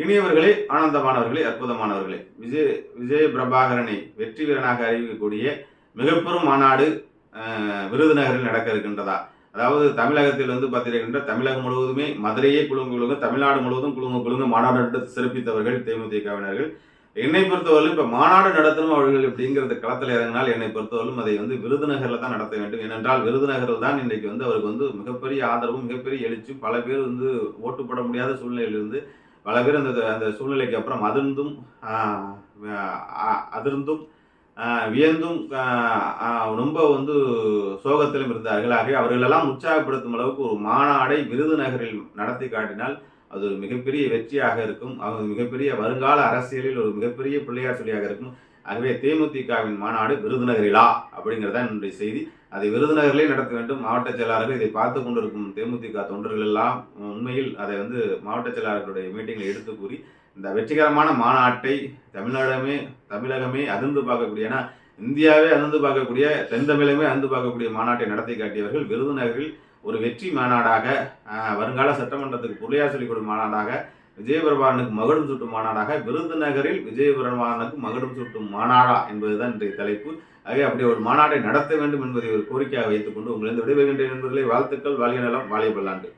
இனியவர்களே ஆனந்தமானவர்களே அற்புதமானவர்களே. விஜய் விஜய பிரபாகரனை வெற்றி வீரனாக அறிவிக்கக்கூடிய மிகப்பெரும் மாநாடு விருதுநகரில் நடக்க இருக்கின்றதா? அதாவது தமிழகத்தில் வந்து பார்த்திருக்கின்ற தமிழகம் முழுவதுமே மதுரையே குழுங்கு குழுங்க தமிழ்நாடு முழுவதும் குழுங்கு குழுங்க மாநாடு நடத்தி சிறப்பித்தவர்கள் தேமுதிகவினர்கள். என்னை பொறுத்தவரையிலும் இப்போ மாநாடு நடத்தணும் அவர்கள் அப்படிங்கிறது களத்தில் இறங்கினால் என்னை பொறுத்தவரையிலும் அதை வந்து விருதுநகரில் தான் நடத்த வேண்டும். ஏனென்றால் விருதுநகரில் தான் இன்றைக்கு வந்து அவருக்கு வந்து மிகப்பெரிய ஆதரவும் மிகப்பெரிய எழுச்சியும் பல பேர் வந்து ஓட்டு போட முடியாத சூழ்நிலையிலிருந்து பல பேர் அந்த அந்த சூழ்நிலைக்கு அப்புறம் அதிர்ந்தும் அதிர்ந்தும் வியந்தும் ரொம்ப வந்து சோகத்திலும் இருந்தார்கள். ஆகவே அவர்களெல்லாம் உற்சாகப்படுத்தும் அளவுக்கு ஒரு மாநாடை விருதுநகரில் நடத்தி காட்டினால் அது ஒரு மிகப்பெரிய வெற்றியாக இருக்கும். அது மிகப்பெரிய வருங்கால அரசியலில் ஒரு மிகப்பெரிய பிள்ளையார் சொல்லியாக இருக்கும். ஆகவே தேமுதிகவின் மாநாடு விருதுநகரிலா அப்படிங்கிறது தான் என்னுடைய செய்தி. அதை விருதுநகரிலே நடத்த வேண்டும். மாவட்ட செயலாளர்கள் இதை பார்த்து கொண்டிருக்கும் தேமுதிக தொண்டர்கள் எல்லாம் உண்மையில் அதை வந்து மாவட்ட செயலாளர்களுடைய மீட்டிங்கில் எடுத்து கூறி இந்த வெற்றிகரமான மாநாட்டை தமிழ்நாடமே தமிழகமே அதிர்ந்து பார்க்கக்கூடிய ஏன்னா இந்தியாவே அதிர்ந்து பார்க்கக்கூடிய தென் தமிழகமே அதிர்ந்து பார்க்கக்கூடிய மாநாட்டை நடத்தி காட்டியவர்கள் விருதுநகரில் ஒரு வெற்றி மாநாடாக வருங்கால சட்டமன்றத்துக்கு புள்ளையார் சொல்லிக் கொடுக்கும் மாநாடாக விஜயபெருமானுக்கு மகுடம் சூட்டும் மாநாடாக விருதுநகரில் விஜயபெருமானுக்கு மகுடம் சூட்டும் மாநாடா என்பதுதான் இன்றைய தலைப்பு. ஆகவே அப்படி ஒரு மாநாட்டை நடத்த வேண்டும் என்பதை ஒரு கோரிக்கையாக வைத்துக்கொண்டு உங்களிருந்து விடைபெறுகின்றேன் என்பதிலே வாழ்த்துக்கள். வாழ்க நலம். வாழிய பல்லாண்டு